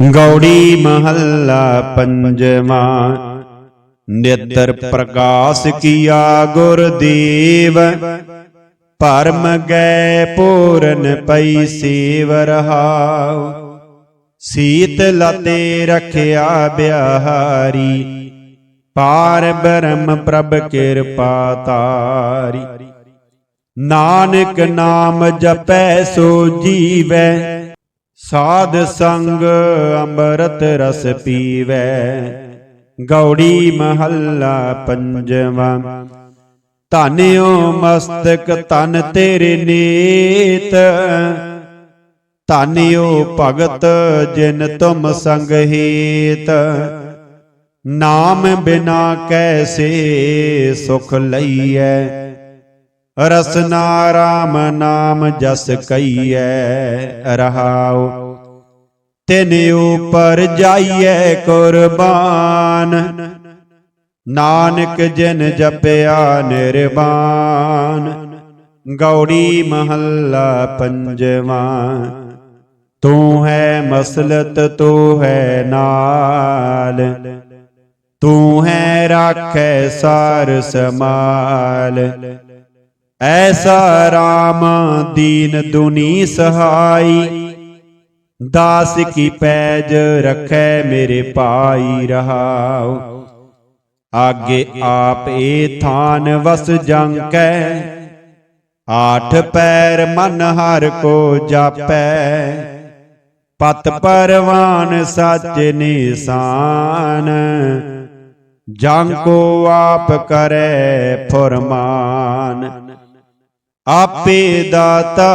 ਗੌੜੀ ਮਹੱਲਾ ਪੰਜਵਾਂ ਨਿਤਰ ਪ੍ਰਕਾਸ਼ ਕੀਆ ਗੁਰਦੇਵ ਪਰਮ ਗੈ ਪੂਰਨ ਪਈ ਸੇਵ ਰਹਾਉ ਸੀਤ ਲਤੇ ਰਖਿਆ ਬਿਹਾਰੀ ਪਾਰ ਬ੍ਰਹਮ ਪ੍ਰਭ ਕਿਰਪਾ ਤਾਰੀ ਨਾਨਕ ਨਾਮ ਜਪੈ ਸੋ ਜੀਵੈ ਸਾਧ ਸੰਗ ਅੰਮ੍ਰਿਤ ਰਸ ਪੀਵੈ। ਗੌੜੀ ਮਹੱਲਾ ਪੰਜਵਾ। ਧਨਿਓ ਮਸਤਕ ਤਨ ਤੇਰੇ ਨੀਤ। ਧਨਿਓ ਭਗਤ ਜਿਨ ਤੁਮ ਸੰਗ ਹੀਤ। ਨਾਮ ਬਿਨਾ ਕੈਸੇ ਸੁਖ ਲਈਐ। ਰਸਨਾ ਰਾਮ ਨਾਮ ਜਸ ਕਈਐ ਰਹਾਉ। ਤਿਨ ਉਪਰ ਜਾਈਐ ਕੁਰਬਾਨ, ਨਾਨਕ ਜਿਨ ਜਪਿਆ ਨਿਰਵਾਨ। ਗੌੜੀ ਮਹੱਲਾ ਪੰਜਵਾ, ਤੂੰ ਹੈ ਮਸਲਤ, ਤੂੰ ਹੈ ਨਾਲ। ਤੂੰ ਹੈ ਰਾਖੈ ਸਾਰ ਸਮਾਲ। ਐਸਾ RAM ਦੀਨ ਦੁਨੀ ਸਹਾਈ। ਦਾਸ ਕੀ ਪੈਜ ਰਖੈ ਮੇਰੇ ਭਾਈ ਰਹਾਉ। ਆਗੇ ਆਪ ਏ ਥਾਨ ਵਸ ਜੰਕੈ। ਆਠ ਪੈਰ ਮਨ ਹਰ ਕੋ ਜਾਪੈ। ਪਤ ਪਰਵਾਨ ਸੱਚ ਨਿਸ਼ਾਨ। ਜਾਂ ਕੋ ਆਪ ਕਰੈ ਫਰਮਾਨ। ਆਪੇ ਦਾਤਾ,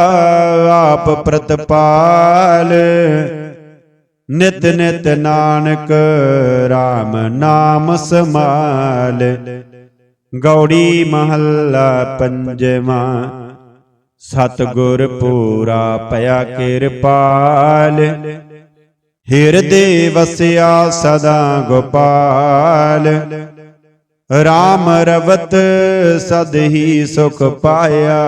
ਆਪ ਪ੍ਰਤਪਾਲ। ਨਿਤ ਨਿਤ ਨਾਨਕ RAM ਨਾਮ ਸਮਾਲ। ਗੌੜੀ ਮਹੱਲਾ ਪੰਜਵਾ ਸਤਗੁਰ ਪੂਰਾ ਪਿਆ ਕਿਰਪਾਲ। ਹਿਰਦੇ ਵਸਿਆ ਸਦਾ ਗੋਪਾਲ। RAM ਰਵਤ ਸਦ ਹੀ ਸੁਖ ਪਾਇਆ।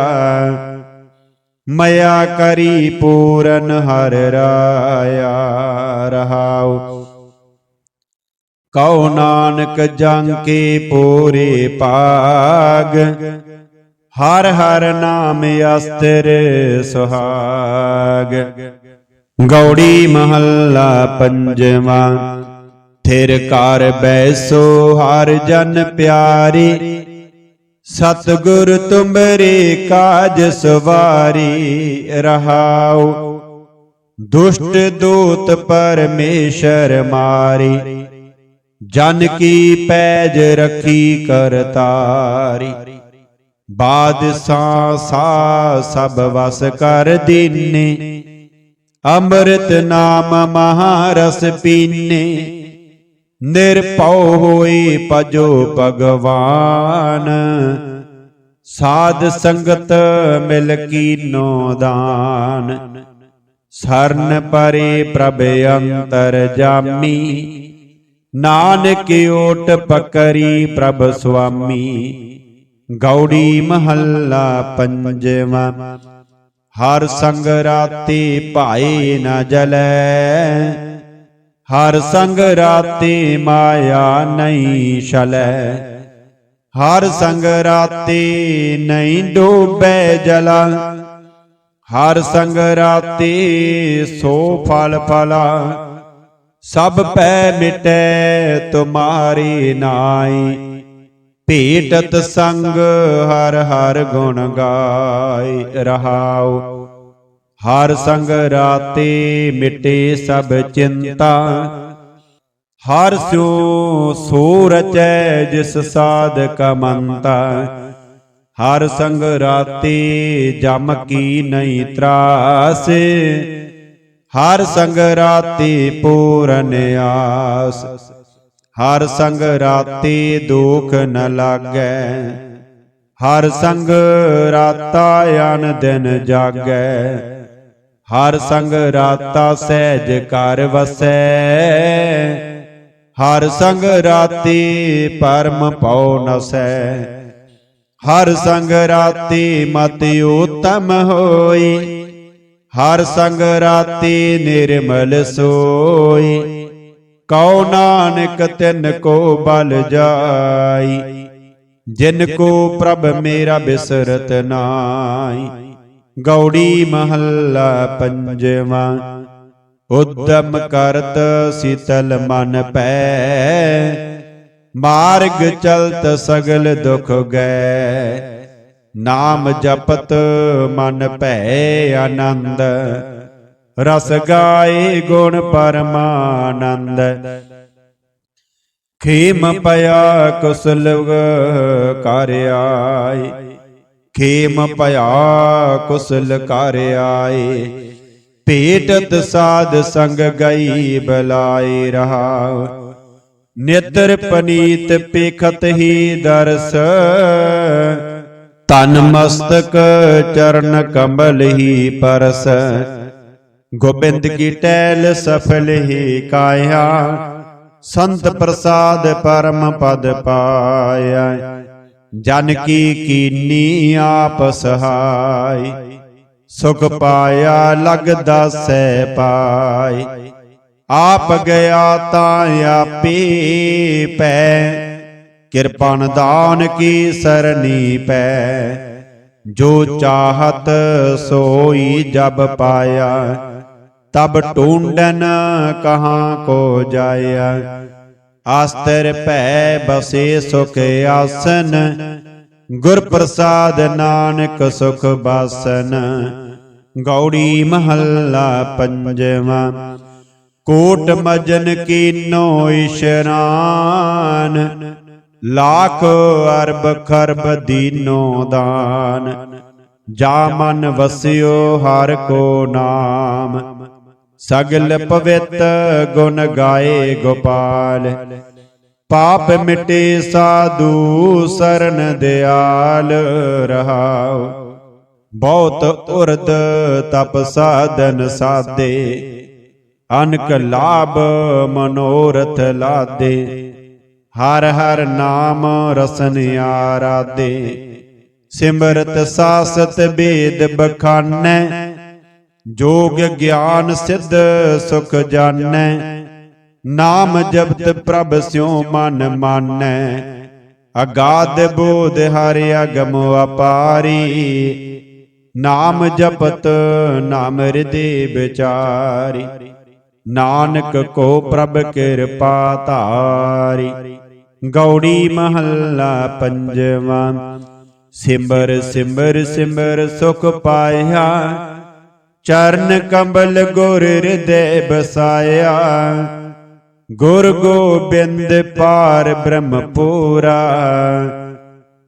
ਮਇਆ ਕਰੀ ਪੂਰਨ ਹਰ ਰਾਇਆ, ਰਹਾਉ। ਕਉ ਨਾਨਕ ਜੰ ਕੇ ਪੂਰੇ ਪਾਗ ਹਰ ਹਰ ਨਾਮ ਅਸਤਰ ਸੁਹਾਗ। ਗੌੜੀ ਮਹੱਲਾ ਪੰਜਵਾ। ਫਿਰ ਕਰ ਬੈਸੋ, ਹਰ ਜਨ ਪਿਆਰੇ। ਸਤਗੁਰ ਤੁਮਰੇ ਕਾਜ ਸਵਾਰੀ ਰਹਾਉ ਦੁਸ਼ਟ ਦੂਤ ਪਰਮੇਸ਼ਰ ਮਾਰੀ, ਜਨ ਕੀ ਪੈਜ ਰਖੀ ਕਰਤਾਰੀ ਬਾਦਸ਼ਾਹ ਸਾ ਸਭ ਵਸ ਕਰ ਦੀਨੇ, ਅੰਮ੍ਰਿਤ ਨਾਮ ਮਹਾਰਸ ਪੀਨੇ। ਨਿਰਭਉ ਹੋਏ ਭਜੋ ਭਗਵਾਨ। ਸਾਧ ਸੰਗਤ ਮਿਲ ਕੀਨੋ ਦਾਨ ਸਰਨ ਪਰੇ ਪ੍ਰਭ ਅੰਤਰ ਜਾਮੀ। ਨਾਨਕ ਓਟ ਪਕਰੀ ਪ੍ਰਭ ਸੁਆਮੀ। ਗੌੜੀ ਮਹੱਲਾ ਪੰਜਵਾ। ਹਰ ਸੰਗ ਰਾਤੀ ਭਾਏ ਨਾ ਜਲੈ। ਹਰ ਸੰਗ ਰਾਤੀ ਮਾਇਆ ਨਹੀਂ ਛਲੈ। ਹਰ ਸੰਗ ਰਾਤੀ ਨਹੀਂ ਡੂਬੈ ਜਲਾ। ਹਰ ਸੰਗ ਰਾਤੀ ਸੋ ਫਲ ਫਲਾ। ਸਭ ਪੈ ਮਿਟੈ, ਤੁਮਾਰੀ ਨਾਈ ਭੇਟਤ ਸੰਗ ਹਰ ਹਰ ਗੁਣ ਗਾਏ ਰਹਾਓ ਹਰ ਸੰਗ ਰਾਤੇ ਮਿਟੇ ਸਭ ਚਿੰਤਾ। ਹਰ ਸਿਉ ਸੋ ਰਚੈ ਜਿਸ ਸਾਧ ਮੰਤਾ। ਹਰ ਸੰਗ ਰਾਤੇ ਜਮ ਕੀ ਨਹੀਂ ਤਰਾਸ। ਹਰ ਸੰਗ ਰਾਤੇ ਪੂਰਨ ਆਸ। ਹਰ ਸੰਗ ਰਾਤੀ ਦੁਖ ਨ ਲਾਗੈ। ਹਰ ਸੰਗ ਰਾਤਾ ਅਨ ਦਿਨ ਜਾਗੈ। ਹਰ ਸੰਗ ਰਾਤਾ ਸਹਿਜ ਕਰ ਵਸੈ। ਹਰ ਸੰਗ ਰਾਤੀ ਪਰਮ ਪਉ ਨਸੈ। ਹਰ ਸੰਗ ਰਾਤੀ ਮਤਿ ਉਤਮ ਹੋਈ। ਹਰ ਸੰਗ ਰਾਤੀ ਨਿਰਮਲ ਸੋਈ। ਕਉ ਨਾਨਕ ਤਿਨ ਕੋ ਬਲ ਜਾਈ। ਜਿਨ ਕੋ ਪ੍ਰਭ ਮੇਰਾ ਬਿਸਰਤ ਨਾਈ। ਗੌੜੀ ਮਹੱਲਾ ਪੰਜਵਾਂ। ਉਦਮ ਕਰਤ ਸੀਤਲ ਮਨ ਪੈ। ਮਾਰਗ ਚਲਤ ਸਗਲ ਦੁਖ ਗੈ। ਨਾਮ ਜਪਤ ਮਨ ਭੈ ਆਨੰਦ। ਰਸ ਗਾਏ ਗੁਣ ਪਰਮਾਨੰਦ। ਖੇਮ ਪਿਆ ਕੁਸਲ ਕਰ ਆਏ। ਖੇਮ ਪਿਆ ਕੁਸਲ ਕਰ ਆਏ। ਭੇਟਤ ਸਾਧ ਸੰਗ ਗਈ ਬਲਾਈ ਰਹਾ। ਨਿਤਰ ਪਨੀਤ ਪੇਖਤ ਹੀ ਦਰਸ। ਤਨ ਮਸਤਕ ਚਰਨ ਕਮਲ ਹੀ ਪਰਸ। ਗੋਬਿੰਦ ਕੀ ਟੈਲ ਸਫਲ ਹੀ ਕਾਇਆ। ਸੰਤ ਪ੍ਰਸਾਦ ਪਰਮ ਪਦ ਪਾਇਆ। ਜਨ ਕੀ ਕੀਨੀ ਆਪ ਸਹਾਈ? ਸੁਖ ਪਾਇਆ ਲਗਦਾ ਸਹਿ ਪਾਈ। ਆਪ ਗਿਆ ਤਾਂ ਆਪੇ ਪੈ। ਕਿਰਪਨ ਦਾਨ ਕੀ ਸਰਨੀ ਪੈ। ਜੋ ਚਾਹਤ ਸੋਈ ਜਬ ਪਾਇਆ, ਤਬ ਟੂੰਡਨ ਕਹਾਂ ਕੋ ਜਾਇਆ। ਆਸਤਰ ਭੈ ਬਸੇ ਸੁਖ ਆਸਨ ਗੁਰ ਪ੍ਰਸਾਦ ਨਾਨਕ ਸੁਖ ਬਾਸਨ। ਗੌੜੀ ਮਹੱਲਾ ਪੰਜਵਾ, ਕੋਟ ਮਜਨ ਕੀਨੋ ਇਸ਼ਨਾਨ, ਲੱਖ ਅਰਬ ਖਰਬ ਦੀਨੋ ਦਾਨ। ਜਾ ਮਨ ਵਸਿਓ ਹਰ ਕੋ ਨਾਮ। ਸਗਲ ਪਵਿੱਤ ਗੁਣ ਗਾਏ ਗੋਪਾਲ। ਪਾਪ ਮਿਟੇ ਸਾਧੂ ਸਰਨ ਦਿਆਲ ਰਹਾਉ। ਬਹੁਤ ਉਰਦ ਤਪ ਸਾਧਨ ਸਾਦੇ ਅਨਕ ਲਾਭ ਮਨੋਰਥ ਲਾਦੇ। ਹਰ ਹਰ ਨਾਮ ਰਸਨ ਆਰਾਦੇ। ਸਿਮਰਤ ਸਾਸਤ ਬੇਦ ਬਖਾਨੈ। ਜੋਗ ਗਿਆਨ ਸਿੱਧ ਸੁਖ ਜਾਣੈ। ਨਾਮ ਜਪਤ ਪ੍ਰਭ ਸਿਉ ਮਨ ਮਾਨੈ। ਅਗਾਧ ਬੋਧ ਹਰਿ ਅਗਮ ਅਪਾਰੀ। ਨਾਮ ਜਪਤ ਨਾਮ ਹਿਰਦੇ ਵਿਚਾਰੀ। ਨਾਨਕ ਕੋ ਪ੍ਰਭ ਕਿਰਪਾ ਧਾਰੀ। ਗੌੜੀ ਮਹੱਲਾ ਪੰਜਵਾ। ਸਿਮਰ ਸਿਮਰ ਸਿਮਰ ਸੁਖ ਪਾਇਆ। ਚਰਨ ਕੰਬਲ ਗੁਰ ਹਿਰਦੇ ਬਸਾਇਆ। ਗੁਰ ਗੋਬਿੰਦ ਪਾਰ ਬ੍ਰਹਮ ਪੂਰਾ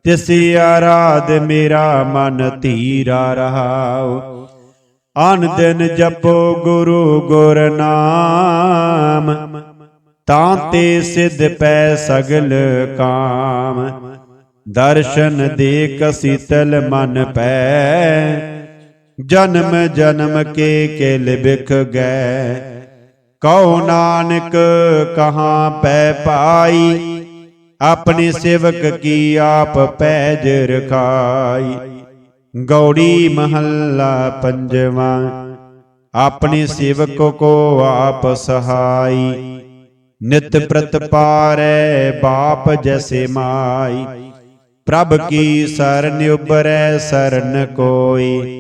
ਤਿਸੀ ਆਰਾਧ ਮੇਰਾ ਮਨ ਧੀਰਾ ਰਹਾਉ। ਅਨ ਦਿਨ ਜਪੋ ਗੁਰੂ ਗੁਰ ਨਾਮ। ਤਾਂ ਤੇ ਸਿੱਧ ਪੈ ਸਗਲ ਕਾਮ। ਦਰਸ਼ਨ ਦੇ ਕਸੀਤਲ ਮਨ ਪੈ। ਜਨਮ ਜਨਮ ਕੇ ਕਿਲ ਬਿਖ ਗਏ। ਕਉ ਨਾਨਕ, ਕਹਾਂ ਪੈ ਪਾਈ। ਆਪਣੇ ਸੇਵਕ ਕੀ ਆਪ ਪੈਜ ਰਖਾਈ। ਗੌੜੀ ਮਹੱਲਾ ਪੰਜਵਾ, ਆਪਣੇ ਸੇਵਕ ਕੋ ਆਪ ਸਹਾਈ। ਨਿਤ ਪ੍ਰਤ ਪਾਰੈ ਬਾਪ ਜੈਸੇ ਮਾਈ। ਪ੍ਰਭ ਕੀ ਸਰਨ ਉਬਰੈ ਸਰਨ ਕੋਈ।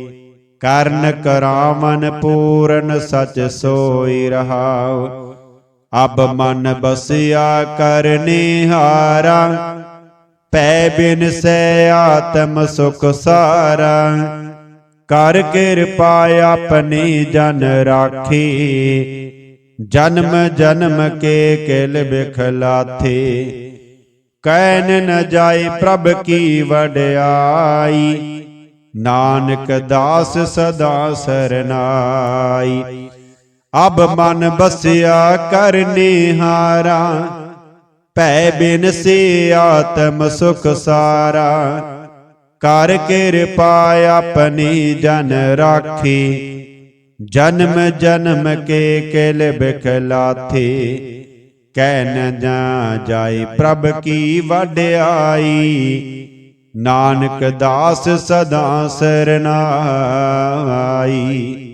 ਕਰਨ ਕਰਾਵਨ ਪੂਰਨ ਸਚ ਸੋਈ ਰਹਾਉ। ਅਬ ਮਨ ਬਸਿਆ ਕਰਨੇ ਹਾਰਾ ਪੈ ਬਿਨ ਸੈ ਆਤਮ ਸੁਖ ਸਾਰਾ। ਕਰ ਕਿਰਪਾ ਆਪਣੀ ਜਨ ਰਾਖੀ, ਜਨਮ ਜਨਮ ਕੇ ਕਿਲ ਬਿਖਲਾਥੇ ਕਹਿਨ ਨ ਜਾਏ ਪ੍ਰਭ ਕੀ ਵਡਿਆਈ ਨਾਨਕ ਦਾਸ ਸਦਾ ਸਰਨਾਈ। ਅਬ ਮਨ ਬਸਿਆ ਕਰਨੇ ਹਾਰਾ ਭੈ ਬਿਨ ਸੇ ਆਤਮ ਸੁਖ ਸਾਰਾ। ਕਰ ਕਿਰਪਾ ਆਪਣੀ ਜਨ ਰਾਖੀ, ਜਨਮ ਜਨਮ ਕੇ ਕਿਲ ਬਿਖਲਾਥੀ। ਕਹਿ ਨ ਜਾ ਜਾਏ ਪ੍ਰਭ ਕੀ ਵਡਿਆਈ ਨਾਨਕ ਦਾਸ ਸਦਾ ਸਰਨਾਈ।